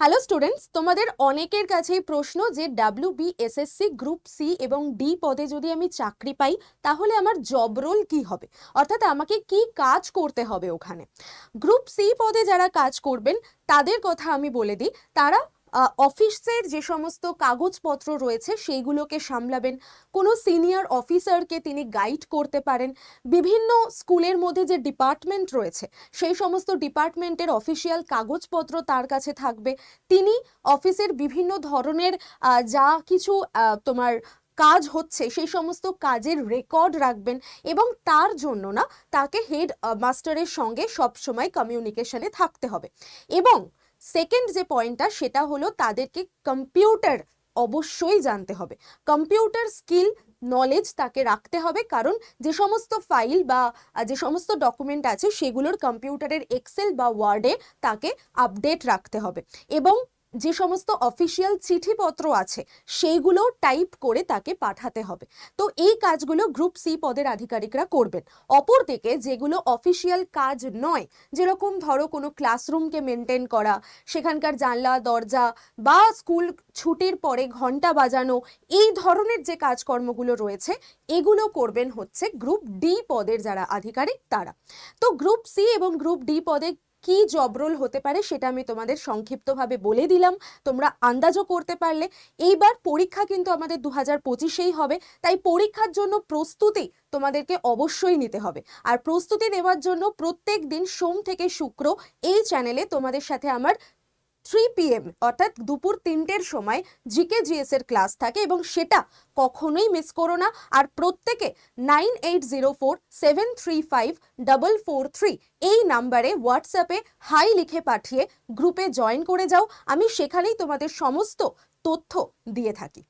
Hello students তোমাদের অনেকের কাছেই প্রশ্ন যে ডাব্লিউ বিএসএসসি গ্রুপ সি এবং ডি পদে যদি আমি চাকরি পাই, তাহলে আমার জব রোল কি হবে? অর্থাৎ আমাকে কি কাজ করতে হবে ওখানে? গ্রুপ সি পদে যারা কাজ করবেন, তাদের কথা আমি বলে দিই। তারা অফিসের যে সমস্ত কাগজপত্র রয়েছে সেইগুলোকে সামলাবেন। কোনো সিনিয়র অফিসারকে তিনি গাইড করতে পারেন। বিভিন্ন স্কুলের মধ্যে যে ডিপার্টমেন্ট রয়েছে, সেই সমস্ত ডিপার্টমেন্টের অফিসিয়াল কাগজপত্র তার কাছে থাকবে। তিনি অফিসের বিভিন্ন ধরনের যা কিছু তোমার কাজ হচ্ছে সেই সমস্ত কাজের রেকর্ড রাখবেন এবং তার জন্য না, তাকে হেড মাস্টারের সঙ্গে সবসময় কমিউনিকেশনে থাকতে হবে। এবং সেকেন্ড যে পয়েন্টটা সেটা হলো তাদেরকে কম্পিউটার অবশ্যই জানতে হবে। কম্পিউটার স্কিল নলেজ তাকে রাখতে হবে, কারণ যে সমস্ত ফাইল বা যে সমস্ত ডকুমেন্ট আছে, সেগুলোর কম্পিউটারের এক্সেল বা ওয়ার্ডে তাকে আপডেট রাখতে হবে। এবং যে সমস্ত অফিসিয়াল চিঠিপত্র আছে, সেইগুলো টাইপ করে তাকে পাঠাতে হবে। তো এই কাজগুলো গ্রুপ সি পদের আধিকারিকরা করবেন। অপরদিকে যেগুলো অফিসিয়াল কাজ নয়, যেরকম ধরো কোনো ক্লাসরুমকে মেনটেন করা, সেখানকার জানলা, দরজা বা স্কুল ছুটির পরে ঘণ্টা বাজানো, এই ধরনের যে কাজকর্মগুলো রয়েছে, এগুলো করবেন হচ্ছে গ্রুপ ডি পদের যারা আধিকারিক তারা। তো গ্রুপ সি এবং গ্রুপ ডি পদে কি জব রোল হতে পারে সেটা আমি তোমাদের সংক্ষিপ্তভাবে বলে দিলাম। তোমরা আন্দাজও করতে পারলে। এইবার পরীক্ষা কিন্তু আমাদের দু হাজার পঁচিশেই হবে, তাই পরীক্ষার জন্য প্রস্তুতি তোমাদেরকে অবশ্যই নিতে হবে। আর প্রস্তুতি নেওয়ার জন্য প্রত্যেক দিন সোম থেকে শুক্র এই চ্যানেলে তোমাদের সাথে আমার থ্রি পিএম অর্থাৎ দুপুর তিনটের সময় জিকে জিএস এর ক্লাস থাকে এবং সেটা কখনোই মিস করো না। আর প্রত্যেকে nine eight zero four seven three five double four three এই নাম্বারে হোয়াটসঅ্যাপে হাই লিখে পাঠিয়ে গ্রুপে জয়েন করে যাও। আমি সেখানেই তোমাদের সমস্ত তথ্য দিয়ে থাকি।